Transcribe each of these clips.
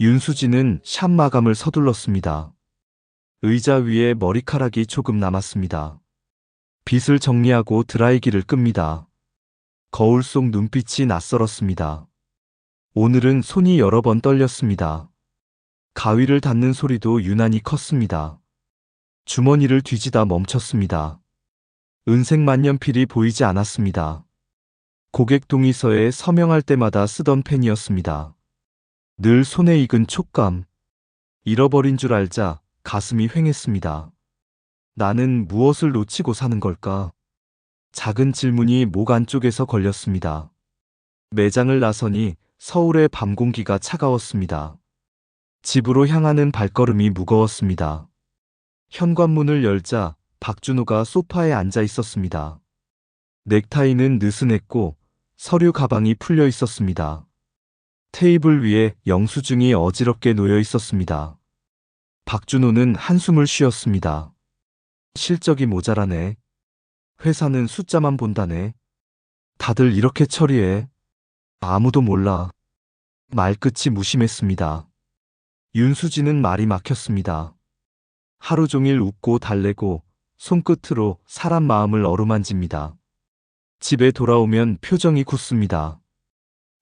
윤수진은 샵 마감을 서둘렀습니다. 의자 위에 머리카락이 조금 남았습니다. 빗을 정리하고 드라이기를 끕니다. 거울 속 눈빛이 낯설었습니다. 오늘은 손이 여러 번 떨렸습니다. 가위를 닿는 소리도 유난히 컸습니다. 주머니를 뒤지다 멈췄습니다. 은색 만년필이 보이지 않았습니다. 고객 동의서에 서명할 때마다 쓰던 펜이었습니다. 늘 손에 익은 촉감. 잃어버린 줄 알자 가슴이 휑했습니다. 나는 무엇을 놓치고 사는 걸까? 작은 질문이 목 안쪽에서 걸렸습니다. 매장을 나서니 서울의 밤 공기가 차가웠습니다. 집으로 향하는 발걸음이 무거웠습니다. 현관문을 열자 박준호가 소파에 앉아 있었습니다. 넥타이는 느슨했고 서류 가방이 풀려 있었습니다. 테이블 위에 영수증이 어지럽게 놓여 있었습니다. 박준호는 한숨을 쉬었습니다. 실적이 모자라네. 회사는 숫자만 본다네. 다들 이렇게 처리해. 아무도 몰라. 말끝이 무심했습니다. 윤수진은 말이 막혔습니다. 하루 종일 웃고 달래고 손끝으로 사람 마음을 어루만집니다. 집에 돌아오면 표정이 굳습니다.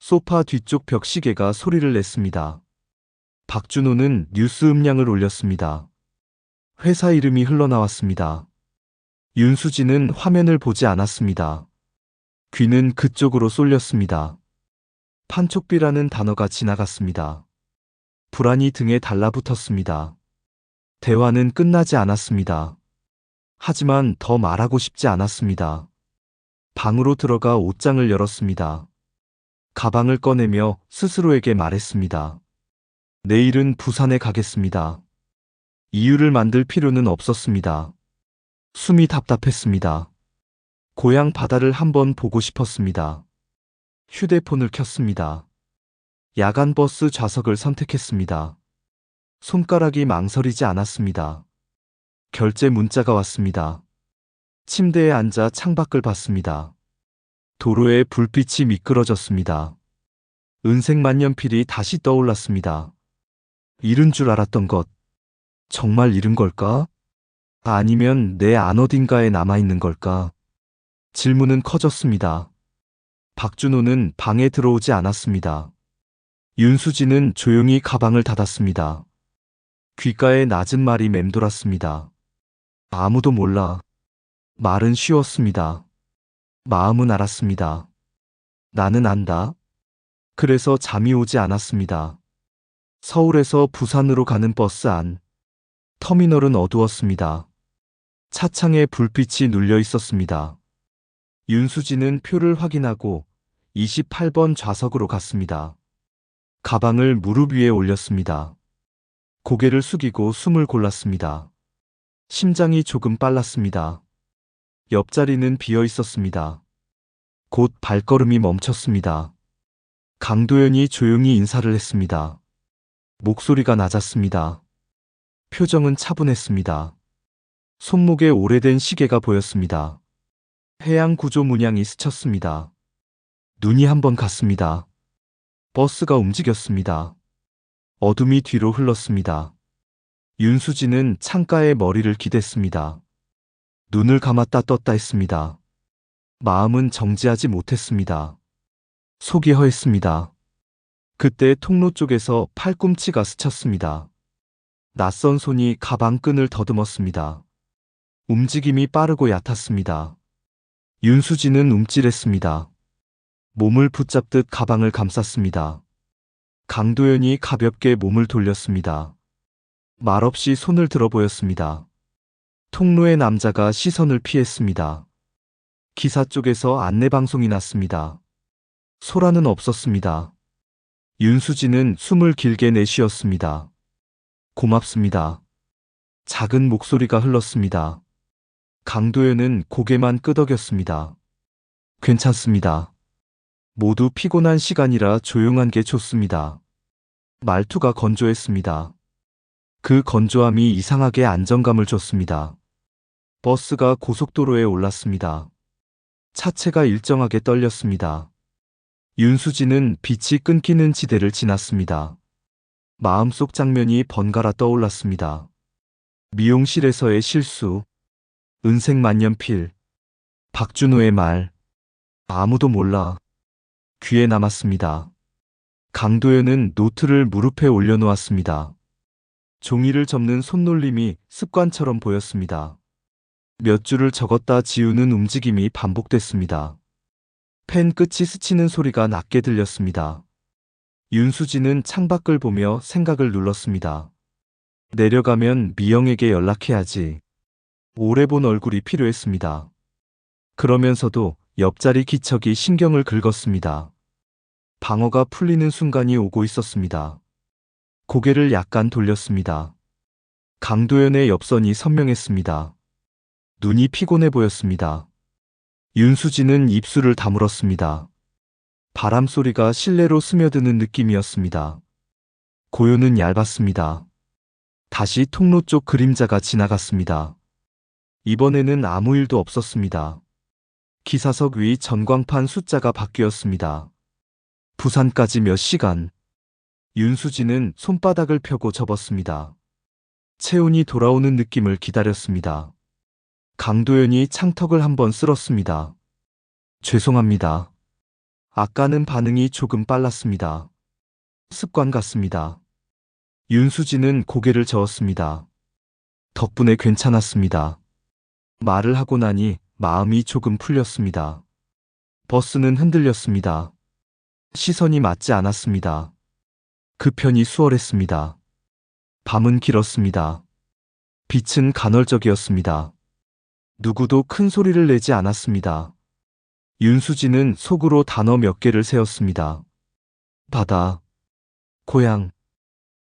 소파 뒤쪽 벽시계가 소리를 냈습니다. 박준호는 뉴스 음량을 올렸습니다. 회사 이름이 흘러나왔습니다. 윤수진은 화면을 보지 않았습니다. 귀는 그쪽으로 쏠렸습니다. 판촉비라는 단어가 지나갔습니다. 불안이 등에 달라붙었습니다. 대화는 끝나지 않았습니다. 하지만 더 말하고 싶지 않았습니다. 방으로 들어가 옷장을 열었습니다. 가방을 꺼내며 스스로에게 말했습니다. 내일은 부산에 가겠습니다. 이유를 만들 필요는 없었습니다. 숨이 답답했습니다. 고향 바다를 한번 보고 싶었습니다. 휴대폰을 켰습니다. 야간 버스 좌석을 선택했습니다. 손가락이 망설이지 않았습니다. 결제 문자가 왔습니다. 침대에 앉아 창밖을 봤습니다. 도로에 불빛이 미끄러졌습니다. 은색 만년필이 다시 떠올랐습니다. 잃은 줄 알았던 것. 정말 잃은 걸까? 아니면 내 안 어딘가에 남아있는 걸까? 질문은 커졌습니다. 박준호는 방에 들어오지 않았습니다. 윤수진은 조용히 가방을 닫았습니다. 귓가에 낮은 말이 맴돌았습니다. 아무도 몰라. 말은 쉬웠습니다. 마음은 알았습니다. 나는 안다. 그래서 잠이 오지 않았습니다. 서울에서 부산으로 가는 버스 안. 터미널은 어두웠습니다. 차창에 불빛이 눌려 있었습니다. 윤수진은 표를 확인하고 28번 좌석으로 갔습니다. 가방을 무릎 위에 올렸습니다. 고개를 숙이고 숨을 골랐습니다. 심장이 조금 빨랐습니다. 옆자리는 비어 있었습니다. 곧 발걸음이 멈췄습니다. 강도연이 조용히 인사를 했습니다. 목소리가 낮았습니다. 표정은 차분했습니다. 손목에 오래된 시계가 보였습니다. 해양 구조 문양이 스쳤습니다. 눈이 한 번 갔습니다. 버스가 움직였습니다. 어둠이 뒤로 흘렀습니다. 윤수진은 창가에 머리를 기댔습니다. 눈을 감았다 떴다 했습니다. 마음은 정지하지 못했습니다. 속이 허했습니다. 그때 통로 쪽에서 팔꿈치가 스쳤습니다. 낯선 손이 가방 끈을 더듬었습니다. 움직임이 빠르고 얕았습니다. 윤수진은 움찔했습니다. 몸을 붙잡듯 가방을 감쌌습니다. 강도연이 가볍게 몸을 돌렸습니다. 말없이 손을 들어 보였습니다. 통로의 남자가 시선을 피했습니다. 기사 쪽에서 안내방송이 났습니다. 소라는 없었습니다. 윤수진은 숨을 길게 내쉬었습니다. 고맙습니다. 작은 목소리가 흘렀습니다. 강도현은 고개만 끄덕였습니다. 괜찮습니다. 모두 피곤한 시간이라 조용한 게 좋습니다. 말투가 건조했습니다. 그 건조함이 이상하게 안정감을 줬습니다. 버스가 고속도로에 올랐습니다. 차체가 일정하게 떨렸습니다. 윤수진은 빛이 끊기는 지대를 지났습니다. 마음속 장면이 번갈아 떠올랐습니다. 미용실에서의 실수, 은색 만년필, 박준호의 말, 아무도 몰라. 귀에 남았습니다. 강도현은 노트를 무릎에 올려놓았습니다. 종이를 접는 손놀림이 습관처럼 보였습니다. 몇 줄을 적었다 지우는 움직임이 반복됐습니다. 펜 끝이 스치는 소리가 낮게 들렸습니다. 윤수진은 창밖을 보며 생각을 눌렀습니다. 내려가면 미영에게 연락해야지. 오래 본 얼굴이 필요했습니다. 그러면서도 옆자리 기척이 신경을 긁었습니다. 방어가 풀리는 순간이 오고 있었습니다. 고개를 약간 돌렸습니다. 강도연의 옆선이 선명했습니다. 눈이 피곤해 보였습니다. 윤수진은 입술을 다물었습니다. 바람 소리가 실내로 스며드는 느낌이었습니다. 고요는 얇았습니다. 다시 통로 쪽 그림자가 지나갔습니다. 이번에는 아무 일도 없었습니다. 기사석 위 전광판 숫자가 바뀌었습니다. 부산까지 몇 시간. 윤수진은 손바닥을 펴고 접었습니다. 채운이 돌아오는 느낌을 기다렸습니다. 강도연이 창턱을 한번 쓸었습니다. 죄송합니다. 아까는 반응이 조금 빨랐습니다. 습관 같습니다. 윤수진은 고개를 저었습니다. 덕분에 괜찮았습니다. 말을 하고 나니 마음이 조금 풀렸습니다. 버스는 흔들렸습니다. 시선이 맞지 않았습니다. 그 편이 수월했습니다. 밤은 길었습니다. 빛은 간헐적이었습니다. 누구도 큰 소리를 내지 않았습니다. 윤수진은 속으로 단어 몇 개를 세웠습니다. 바다, 고향,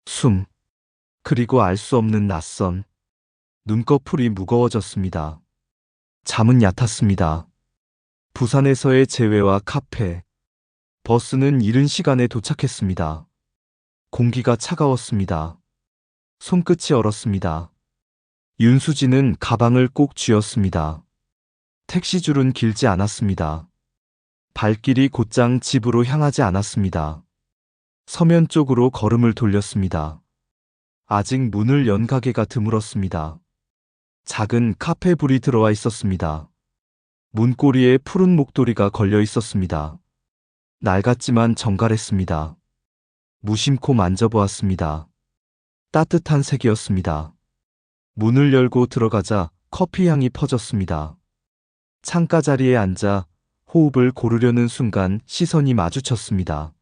숨, 그리고 알 수 없는 낯선. 눈꺼풀이 무거워졌습니다. 잠은 얕았습니다. 부산에서의 재회와 카페, 버스는 이른 시간에 도착했습니다. 공기가 차가웠습니다. 손끝이 얼었습니다. 윤수진은 가방을 꼭 쥐었습니다. 택시 줄은 길지 않았습니다. 발길이 곧장 집으로 향하지 않았습니다. 서면 쪽으로 걸음을 돌렸습니다. 아직 문을 연 가게가 드물었습니다. 작은 카페 불이 들어와 있었습니다. 문고리에 푸른 목도리가 걸려 있었습니다. 낡았지만 정갈했습니다. 무심코 만져보았습니다. 따뜻한 색이었습니다. 문을 열고 들어가자 커피 향이 퍼졌습니다. 창가 자리에 앉아 호흡을 고르려는 순간 시선이 마주쳤습니다.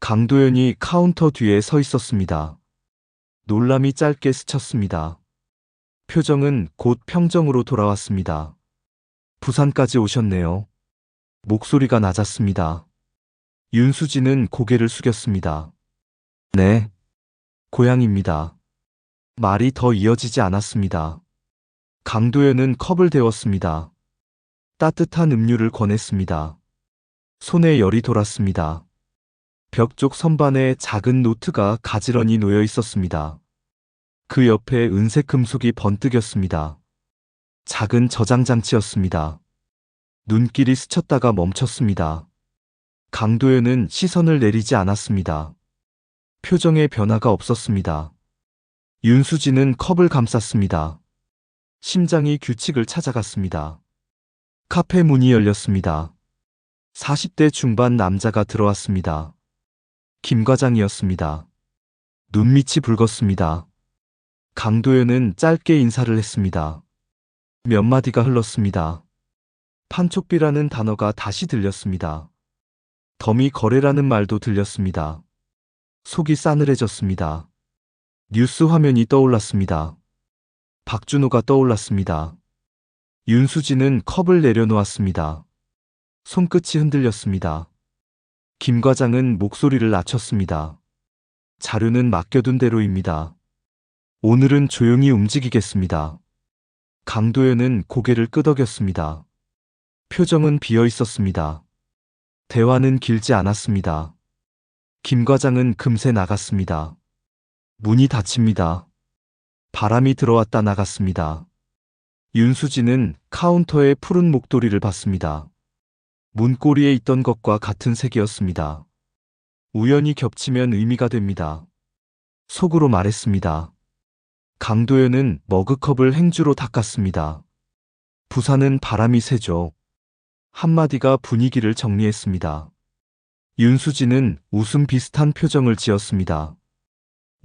강도연이 카운터 뒤에 서 있었습니다. 놀람이 짧게 스쳤습니다. 표정은 곧 평정으로 돌아왔습니다. 부산까지 오셨네요. 목소리가 낮았습니다. 윤수진은 고개를 숙였습니다. 네. 고향입니다. 말이 더 이어지지 않았습니다. 강도연은 컵을 데웠습니다. 따뜻한 음료를 권했습니다. 손에 열이 돌았습니다. 벽 쪽 선반에 작은 노트가 가지런히 놓여 있었습니다. 그 옆에 은색 금속이 번뜩였습니다. 작은 저장 장치였습니다. 눈길이 스쳤다가 멈췄습니다. 강도현은 시선을 내리지 않았습니다. 표정에 변화가 없었습니다. 윤수진은 컵을 감쌌습니다. 심장이 규칙을 찾아갔습니다. 카페 문이 열렸습니다. 40대 중반 남자가 들어왔습니다. 김 과장이었습니다. 눈밑이 붉었습니다. 강도현은 짧게 인사를 했습니다. 몇 마디가 흘렀습니다. 판촉비라는 단어가 다시 들렸습니다. 더미 거래라는 말도 들렸습니다. 속이 싸늘해졌습니다. 뉴스 화면이 떠올랐습니다. 박준호가 떠올랐습니다. 윤수진은 컵을 내려놓았습니다. 손끝이 흔들렸습니다. 김 과장은 목소리를 낮췄습니다. 자료는 맡겨둔 대로입니다. 오늘은 조용히 움직이겠습니다. 강도현은 고개를 끄덕였습니다. 표정은 비어 있었습니다. 대화는 길지 않았습니다. 김 과장은 금세 나갔습니다. 문이 닫힙니다. 바람이 들어왔다 나갔습니다. 윤수진은 카운터의 푸른 목도리를 봤습니다. 문고리에 있던 것과 같은 색이었습니다. 우연히 겹치면 의미가 됩니다. 속으로 말했습니다. 강도현은 머그컵을 행주로 닦았습니다. 부산은 바람이 세죠. 한마디가 분위기를 정리했습니다. 윤수진은 웃음 비슷한 표정을 지었습니다.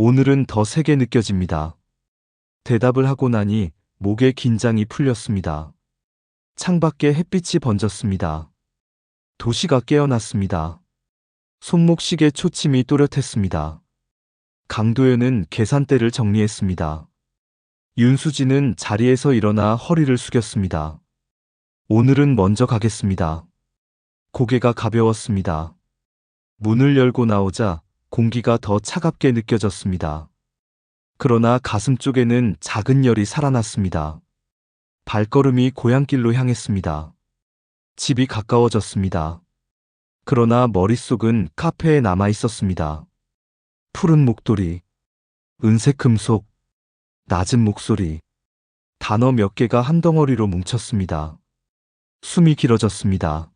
오늘은 더 세게 느껴집니다. 대답을 하고 나니 목에 긴장이 풀렸습니다. 창밖에 햇빛이 번졌습니다. 도시가 깨어났습니다. 손목시계 초침이 또렷했습니다. 강도현은 계산대를 정리했습니다. 윤수진은 자리에서 일어나 허리를 숙였습니다. 오늘은 먼저 가겠습니다. 고개가 가벼웠습니다. 문을 열고 나오자 공기가 더 차갑게 느껴졌습니다. 그러나 가슴 쪽에는 작은 열이 살아났습니다. 발걸음이 고향길로 향했습니다. 집이 가까워졌습니다. 그러나 머릿속은 카페에 남아 있었습니다. 푸른 목도리, 은색 금속, 낮은 목소리, 단어 몇 개가 한 덩어리로 뭉쳤습니다. 숨이 길어졌습니다.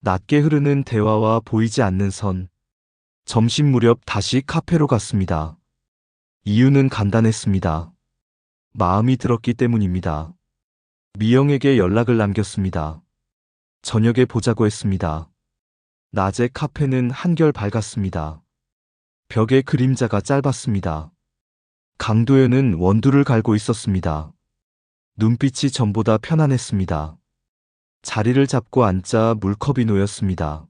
낮게 흐르는 대화와 보이지 않는 선. 점심 무렵 다시 카페로 갔습니다. 이유는 간단했습니다. 마음이 들었기 때문입니다. 미영에게 연락을 남겼습니다. 저녁에 보자고 했습니다. 낮에 카페는 한결 밝았습니다. 벽에 그림자가 짧았습니다. 강도현은 원두를 갈고 있었습니다. 눈빛이 전보다 편안했습니다. 자리를 잡고 앉자 물컵이 놓였습니다.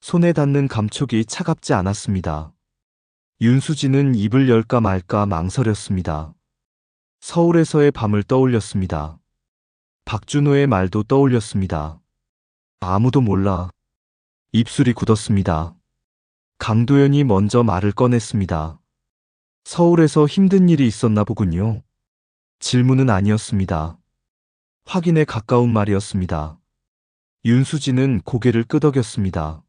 손에 닿는 감촉이 차갑지 않았습니다. 윤수진은 입을 열까 말까 망설였습니다. 서울에서의 밤을 떠올렸습니다. 박준호의 말도 떠올렸습니다. 아무도 몰라. 입술이 굳었습니다. 강도현이 먼저 말을 꺼냈습니다. 서울에서 힘든 일이 있었나 보군요. 질문은 아니었습니다. 확인에 가까운 말이었습니다. 윤수진은 고개를 끄덕였습니다.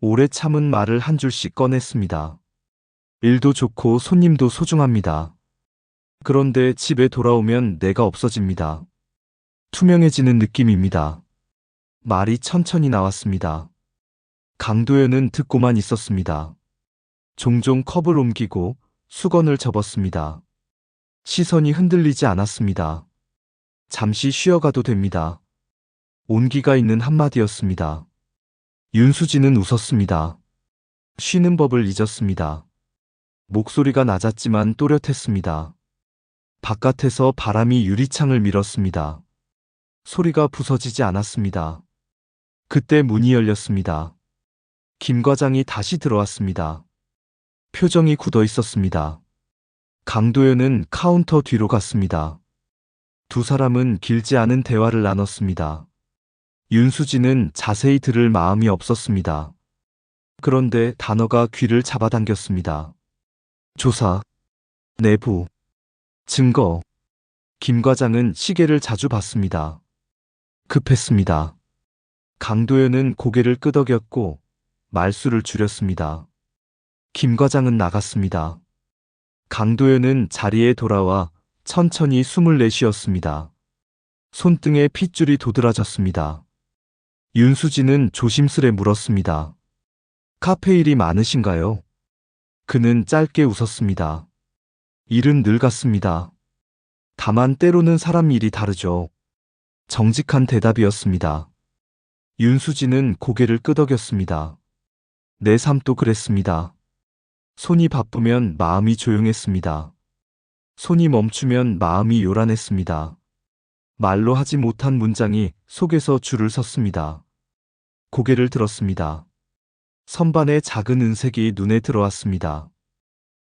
오래 참은 말을 한 줄씩 꺼냈습니다. 일도 좋고 손님도 소중합니다. 그런데 집에 돌아오면 내가 없어집니다. 투명해지는 느낌입니다. 말이 천천히 나왔습니다. 강도현은 듣고만 있었습니다. 종종 컵을 옮기고 수건을 접었습니다. 시선이 흔들리지 않았습니다. 잠시 쉬어가도 됩니다. 온기가 있는 한마디였습니다. 윤수진은 웃었습니다. 쉬는 법을 잊었습니다. 목소리가 낮았지만 또렷했습니다. 바깥에서 바람이 유리창을 밀었습니다. 소리가 부서지지 않았습니다. 그때 문이 열렸습니다. 김 과장이 다시 들어왔습니다. 표정이 굳어 있었습니다. 강도현은 카운터 뒤로 갔습니다. 두 사람은 길지 않은 대화를 나눴습니다. 윤수진은 자세히 들을 마음이 없었습니다. 그런데 단어가 귀를 잡아당겼습니다. 조사, 내부, 증거. 김 과장은 시계를 자주 봤습니다. 급했습니다. 강도현은 고개를 끄덕였고 말수를 줄였습니다. 김 과장은 나갔습니다. 강도현은 자리에 돌아와 천천히 숨을 내쉬었습니다. 손등에 핏줄이 도드라졌습니다. 윤수진은 조심스레 물었습니다. 카페 일이 많으신가요? 그는 짧게 웃었습니다. 일은 늘 같습니다. 다만 때로는 사람 일이 다르죠. 정직한 대답이었습니다. 윤수진은 고개를 끄덕였습니다. 내 삶도 그랬습니다. 손이 바쁘면 마음이 조용했습니다. 손이 멈추면 마음이 요란했습니다. 말로 하지 못한 문장이 속에서 줄을 섰습니다. 고개를 들었습니다. 선반에 작은 은색이 눈에 들어왔습니다.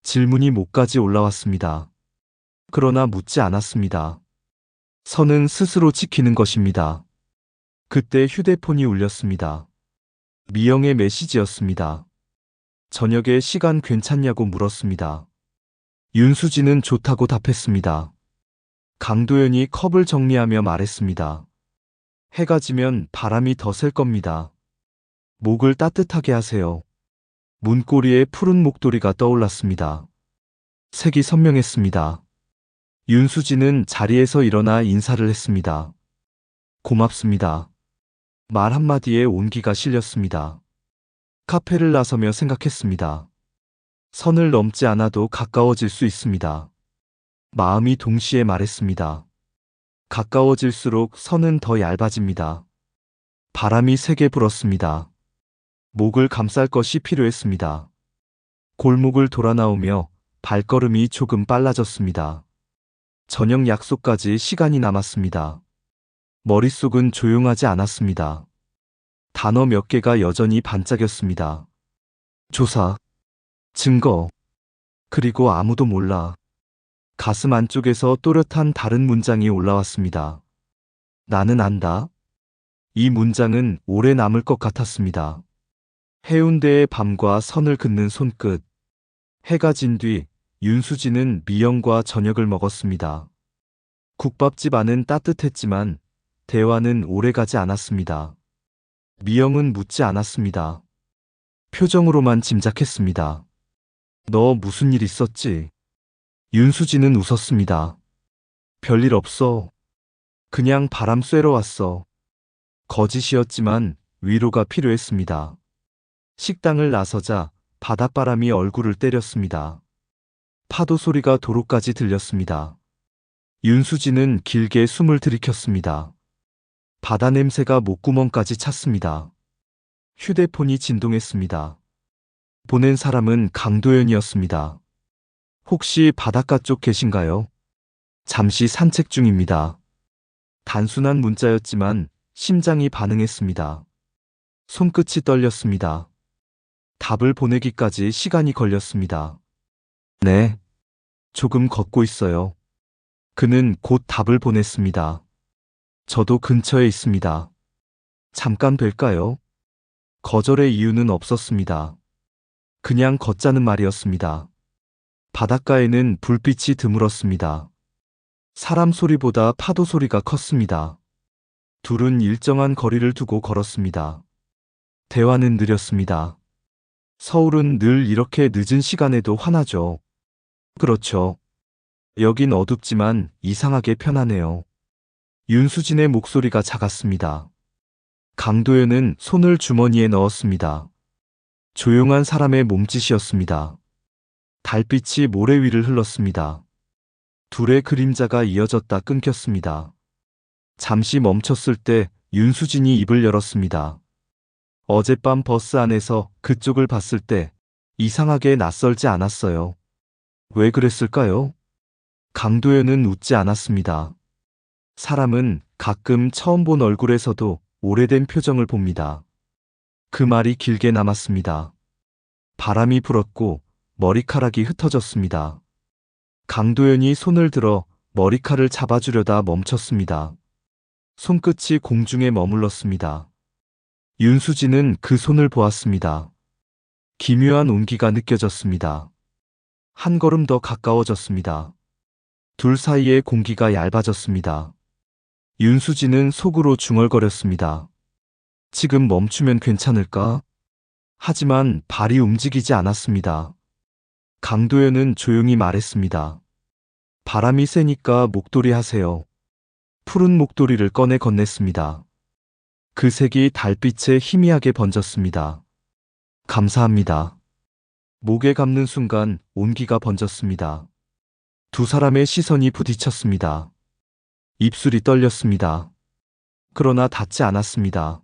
질문이 목까지 올라왔습니다. 그러나 묻지 않았습니다. 선은 스스로 지키는 것입니다. 그때 휴대폰이 울렸습니다. 미영의 메시지였습니다. 저녁에 시간 괜찮냐고 물었습니다. 윤수진은 좋다고 답했습니다. 강도현이 컵을 정리하며 말했습니다. 해가 지면 바람이 더 셀 겁니다. 목을 따뜻하게 하세요. 문고리에 푸른 목도리가 떠올랐습니다. 색이 선명했습니다. 윤수진은 자리에서 일어나 인사를 했습니다. 고맙습니다. 말 한마디에 온기가 실렸습니다. 카페를 나서며 생각했습니다. 선을 넘지 않아도 가까워질 수 있습니다. 마음이 동시에 말했습니다. 가까워질수록 선은 더 얇아집니다. 바람이 세게 불었습니다. 목을 감쌀 것이 필요했습니다. 골목을 돌아 나오며 발걸음이 조금 빨라졌습니다. 저녁 약속까지 시간이 남았습니다. 머릿속은 조용하지 않았습니다. 단어 몇 개가 여전히 반짝였습니다. 조사, 증거, 그리고 아무도 몰라. 가슴 안쪽에서 또렷한 다른 문장이 올라왔습니다. 나는 안다. 이 문장은 오래 남을 것 같았습니다. 해운대의 밤과 선을 긋는 손끝. 해가 진 뒤 윤수진은 미영과 저녁을 먹었습니다. 국밥집 안은 따뜻했지만 대화는 오래 가지 않았습니다. 미영은 묻지 않았습니다. 표정으로만 짐작했습니다. 너 무슨 일 있었지? 윤수진은 웃었습니다. 별일 없어. 그냥 바람 쐬러 왔어. 거짓이었지만 위로가 필요했습니다. 식당을 나서자 바닷바람이 얼굴을 때렸습니다. 파도 소리가 도로까지 들렸습니다. 윤수진은 길게 숨을 들이켰습니다. 바다 냄새가 목구멍까지 찼습니다. 휴대폰이 진동했습니다. 보낸 사람은 강도연이었습니다. 혹시 바닷가 쪽 계신가요? 잠시 산책 중입니다. 단순한 문자였지만 심장이 반응했습니다. 손끝이 떨렸습니다. 답을 보내기까지 시간이 걸렸습니다. 네. 조금 걷고 있어요. 그는 곧 답을 보냈습니다. 저도 근처에 있습니다. 잠깐 될까요? 거절의 이유는 없었습니다. 그냥 걷자는 말이었습니다. 바닷가에는 불빛이 드물었습니다. 사람 소리보다 파도 소리가 컸습니다. 둘은 일정한 거리를 두고 걸었습니다. 대화는 느렸습니다. 서울은 늘 이렇게 늦은 시간에도 화나죠. 그렇죠. 여긴 어둡지만 이상하게 편하네요. 윤수진의 목소리가 작았습니다. 강도현은 손을 주머니에 넣었습니다. 조용한 사람의 몸짓이었습니다. 달빛이 모래 위를 흘렀습니다. 둘의 그림자가 이어졌다 끊겼습니다. 잠시 멈췄을 때 윤수진이 입을 열었습니다. 어젯밤 버스 안에서 그쪽을 봤을 때 이상하게 낯설지 않았어요. 왜 그랬을까요? 강도현은 웃지 않았습니다. 사람은 가끔 처음 본 얼굴에서도 오래된 표정을 봅니다. 그 말이 길게 남았습니다. 바람이 불었고 머리카락이 흩어졌습니다. 강도현이 손을 들어 머리칼을 잡아주려다 멈췄습니다. 손끝이 공중에 머물렀습니다. 윤수진은 그 손을 보았습니다. 기묘한 온기가 느껴졌습니다. 한 걸음 더 가까워졌습니다. 둘 사이의 공기가 얇아졌습니다. 윤수진은 속으로 중얼거렸습니다. 지금 멈추면 괜찮을까? 하지만 발이 움직이지 않았습니다. 강도현은 조용히 말했습니다. 바람이 세니까 목도리 하세요. 푸른 목도리를 꺼내 건넸습니다. 그 색이 달빛에 희미하게 번졌습니다. 감사합니다. 목에 감는 순간 온기가 번졌습니다. 두 사람의 시선이 부딪혔습니다. 입술이 떨렸습니다. 그러나 닿지 않았습니다.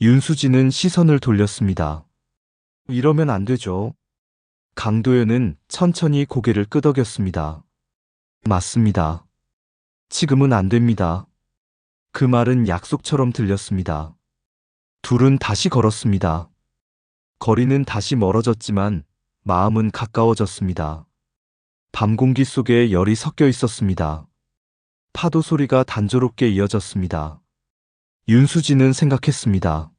윤수진은 시선을 돌렸습니다. 이러면 안 되죠. 강도현은 천천히 고개를 끄덕였습니다. 맞습니다. 지금은 안 됩니다. 그 말은 약속처럼 들렸습니다. 둘은 다시 걸었습니다. 거리는 다시 멀어졌지만 마음은 가까워졌습니다. 밤 공기 속에 열이 섞여 있었습니다. 파도 소리가 단조롭게 이어졌습니다. 윤수진은 생각했습니다.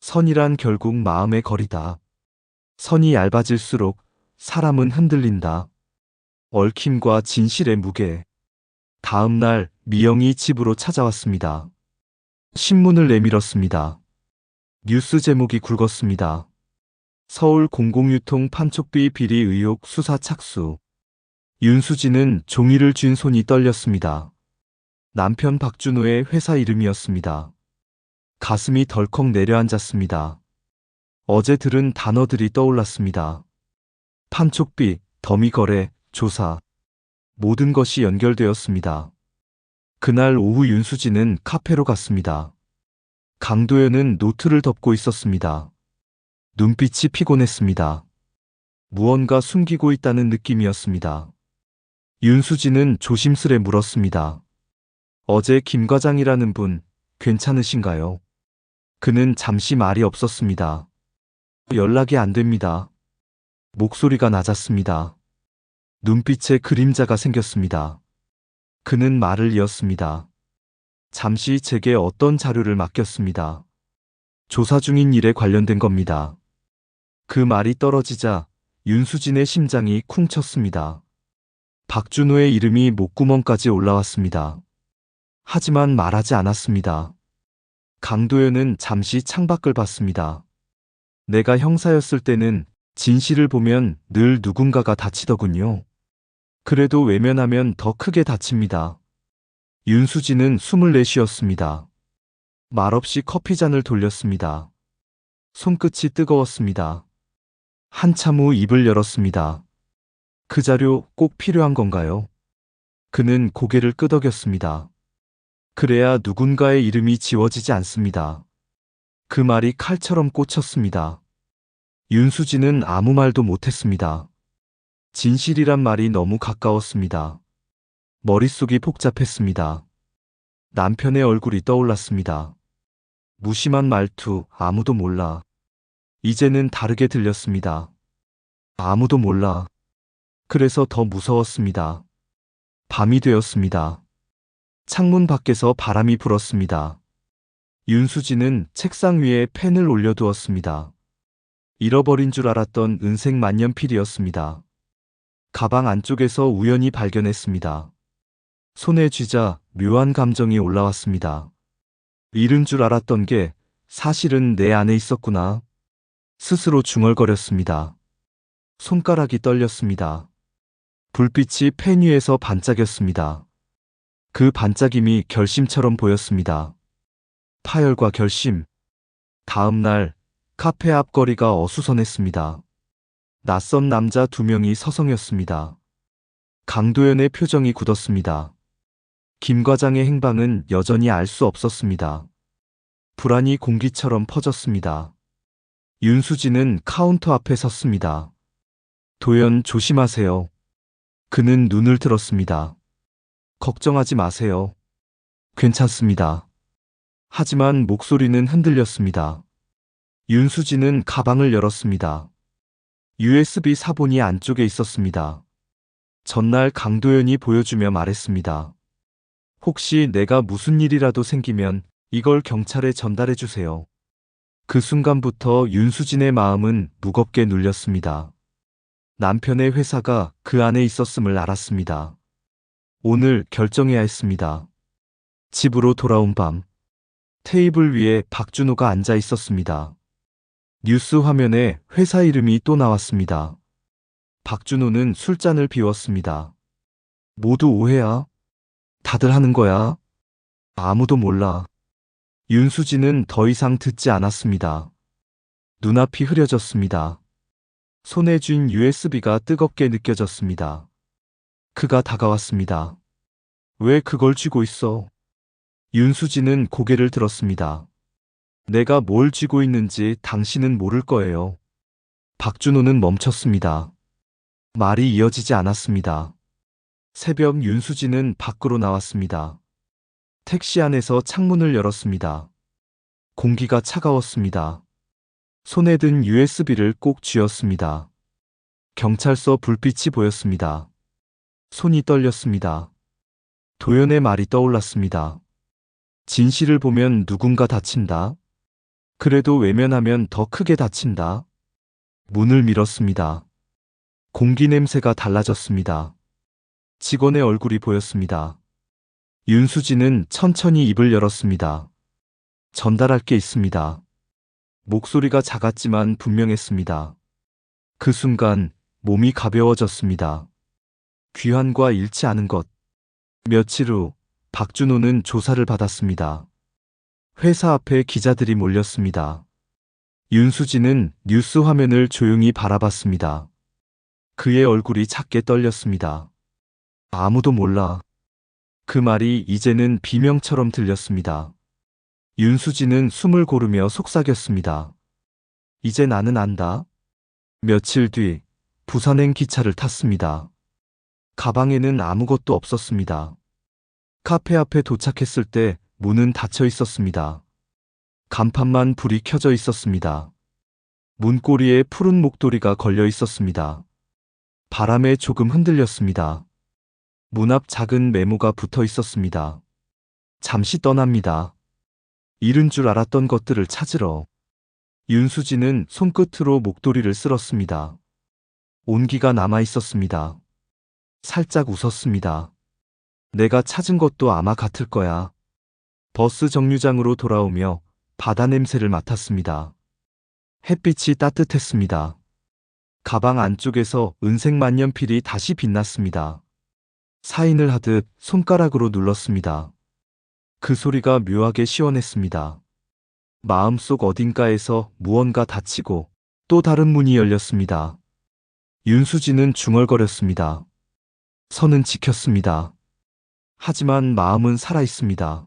선이란 결국 마음의 거리다. 선이 얇아질수록 사람은 흔들린다. 얽힘과 진실의 무게. 다음 날 미영이 집으로 찾아왔습니다. 신문을 내밀었습니다. 뉴스 제목이 굵었습니다. 서울 공공유통 판촉비 비리 의혹 수사 착수. 윤수진은 종이를 쥔 손이 떨렸습니다. 남편 박준호의 회사 이름이었습니다. 가슴이 덜컥 내려앉았습니다. 어제 들은 단어들이 떠올랐습니다. 판촉비, 더미 거래, 조사. 모든 것이 연결되었습니다. 그날 오후 윤수진은 카페로 갔습니다. 강도현은 노트를 덮고 있었습니다. 눈빛이 피곤했습니다. 무언가 숨기고 있다는 느낌이었습니다. 윤수진은 조심스레 물었습니다. 어제 김 과장이라는 분 괜찮으신가요? 그는 잠시 말이 없었습니다. 연락이 안 됩니다. 목소리가 낮았습니다. 눈빛에 그림자가 생겼습니다. 그는 말을 이었습니다. 잠시 제게 어떤 자료를 맡겼습니다. 조사 중인 일에 관련된 겁니다. 그 말이 떨어지자 윤수진의 심장이 쿵 쳤습니다. 박준호의 이름이 목구멍까지 올라왔습니다. 하지만 말하지 않았습니다. 강도현은 잠시 창밖을 봤습니다. 내가 형사였을 때는 진실을 보면 늘 누군가가 다치더군요. 그래도 외면하면 더 크게 다칩니다. 윤수진은 숨을 내쉬었습니다. 말없이 커피잔을 돌렸습니다. 손끝이 뜨거웠습니다. 한참 후 입을 열었습니다. 그 자료 꼭 필요한 건가요? 그는 고개를 끄덕였습니다. 그래야 누군가의 이름이 지워지지 않습니다. 그 말이 칼처럼 꽂혔습니다. 윤수진은 아무 말도 못했습니다. 진실이란 말이 너무 가까웠습니다. 머릿속이 복잡했습니다. 남편의 얼굴이 떠올랐습니다. 무심한 말투, 아무도 몰라. 이제는 다르게 들렸습니다. 아무도 몰라. 그래서 더 무서웠습니다. 밤이 되었습니다. 창문 밖에서 바람이 불었습니다. 윤수진은 책상 위에 펜을 올려두었습니다. 잃어버린 줄 알았던 은색 만년필이었습니다. 가방 안쪽에서 우연히 발견했습니다. 손에 쥐자 묘한 감정이 올라왔습니다. 잃은 줄 알았던 게 사실은 내 안에 있었구나. 스스로 중얼거렸습니다. 손가락이 떨렸습니다. 불빛이 펜 위에서 반짝였습니다. 그 반짝임이 결심처럼 보였습니다. 파열과 결심. 다음 날 카페 앞 거리가 어수선했습니다. 낯선 남자 두 명이 서성였습니다. 강도연의 표정이 굳었습니다. 김 과장의 행방은 여전히 알 수 없었습니다. 불안이 공기처럼 퍼졌습니다. 윤수진은 카운터 앞에 섰습니다. 도연 조심하세요. 그는 눈을 들었습니다. 걱정하지 마세요. 괜찮습니다. 하지만 목소리는 흔들렸습니다. 윤수진은 가방을 열었습니다. USB 사본이 안쪽에 있었습니다. 전날 강도연이 보여주며 말했습니다. 혹시 내가 무슨 일이라도 생기면 이걸 경찰에 전달해 주세요. 그 순간부터 윤수진의 마음은 무겁게 눌렸습니다. 남편의 회사가 그 안에 있었음을 알았습니다. 오늘 결정해야 했습니다. 집으로 돌아온 밤, 테이블 위에 박준호가 앉아 있었습니다. 뉴스 화면에 회사 이름이 또 나왔습니다. 박준호는 술잔을 비웠습니다. 모두 오해야. 다들 하는 거야. 아무도 몰라. 윤수진은 더 이상 듣지 않았습니다. 눈앞이 흐려졌습니다. 손에 쥔 USB가 뜨겁게 느껴졌습니다. 그가 다가왔습니다. 왜 그걸 쥐고 있어? 윤수진은 고개를 들었습니다. 내가 뭘 쥐고 있는지 당신은 모를 거예요. 박준호는 멈췄습니다. 말이 이어지지 않았습니다. 새벽 윤수진은 밖으로 나왔습니다. 택시 안에서 창문을 열었습니다. 공기가 차가웠습니다. 손에 든 USB를 꼭 쥐었습니다. 경찰서 불빛이 보였습니다. 손이 떨렸습니다. 도연의 말이 떠올랐습니다. 진실을 보면 누군가 다친다. 그래도 외면하면 더 크게 다친다. 문을 밀었습니다. 공기 냄새가 달라졌습니다. 직원의 얼굴이 보였습니다. 윤수진은 천천히 입을 열었습니다. 전달할 게 있습니다. 목소리가 작았지만 분명했습니다. 그 순간 몸이 가벼워졌습니다. 귀환과 잃지 않은 것. 며칠 후 박준호는 조사를 받았습니다. 회사 앞에 기자들이 몰렸습니다. 윤수진은 뉴스 화면을 조용히 바라봤습니다. 그의 얼굴이 작게 떨렸습니다. 아무도 몰라. 그 말이 이제는 비명처럼 들렸습니다. 윤수진은 숨을 고르며 속삭였습니다. 이제 나는 안다. 며칠 뒤 부산행 기차를 탔습니다. 가방에는 아무것도 없었습니다. 카페 앞에 도착했을 때 문은 닫혀 있었습니다. 간판만 불이 켜져 있었습니다. 문고리에 푸른 목도리가 걸려 있었습니다. 바람에 조금 흔들렸습니다. 문 앞 작은 메모가 붙어 있었습니다. 잠시 떠납니다. 잃은 줄 알았던 것들을 찾으러. 윤수진은 손끝으로 목도리를 쓸었습니다. 온기가 남아 있었습니다. 살짝 웃었습니다. 내가 찾은 것도 아마 같을 거야. 버스 정류장으로 돌아오며 바다 냄새를 맡았습니다. 햇빛이 따뜻했습니다. 가방 안쪽에서 은색 만년필이 다시 빛났습니다. 사인을 하듯 손가락으로 눌렀습니다. 그 소리가 묘하게 시원했습니다. 마음속 어딘가에서 무언가 닫히고 또 다른 문이 열렸습니다. 윤수진은 중얼거렸습니다. 선은 지켰습니다. 하지만 마음은 살아있습니다.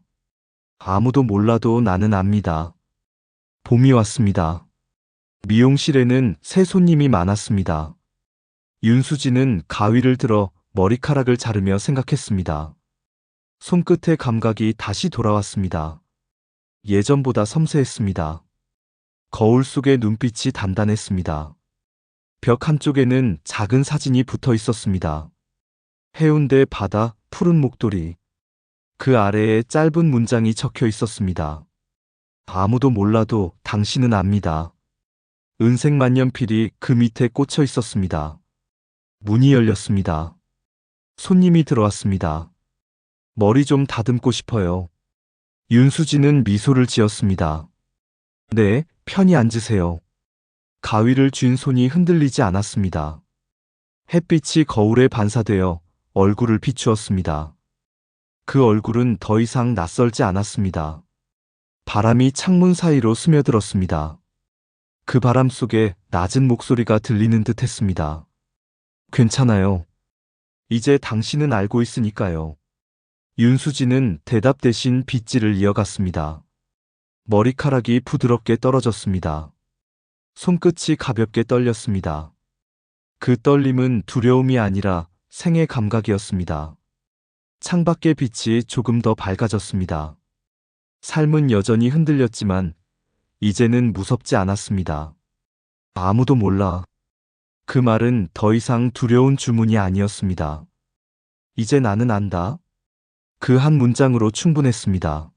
아무도 몰라도 나는 압니다. 봄이 왔습니다. 미용실에는 새 손님이 많았습니다. 윤수진은 가위를 들어 머리카락을 자르며 생각했습니다. 손끝의 감각이 다시 돌아왔습니다. 예전보다 섬세했습니다. 거울 속의 눈빛이 단단했습니다. 벽 한쪽에는 작은 사진이 붙어 있었습니다. 해운대 바다, 푸른 목도리. 그 아래에 짧은 문장이 적혀 있었습니다. 아무도 몰라도 당신은 압니다. 은색 만년필이 그 밑에 꽂혀 있었습니다. 문이 열렸습니다. 손님이 들어왔습니다. 머리 좀 다듬고 싶어요. 윤수진은 미소를 지었습니다. 네, 편히 앉으세요. 가위를 쥔 손이 흔들리지 않았습니다. 햇빛이 거울에 반사되어 얼굴을 비추었습니다. 그 얼굴은 더 이상 낯설지 않았습니다. 바람이 창문 사이로 스며들었습니다. 그 바람 속에 낮은 목소리가 들리는 듯 했습니다. 괜찮아요. 이제 당신은 알고 있으니까요. 윤수진은 대답 대신 빗질을 이어갔습니다. 머리카락이 부드럽게 떨어졌습니다. 손끝이 가볍게 떨렸습니다. 그 떨림은 두려움이 아니라 생의 감각이었습니다. 창밖의 빛이 조금 더 밝아졌습니다. 삶은 여전히 흔들렸지만 이제는 무섭지 않았습니다. 아무도 몰라. 그 말은 더 이상 두려운 주문이 아니었습니다. 이제 나는 안다. 그 한 문장으로 충분했습니다.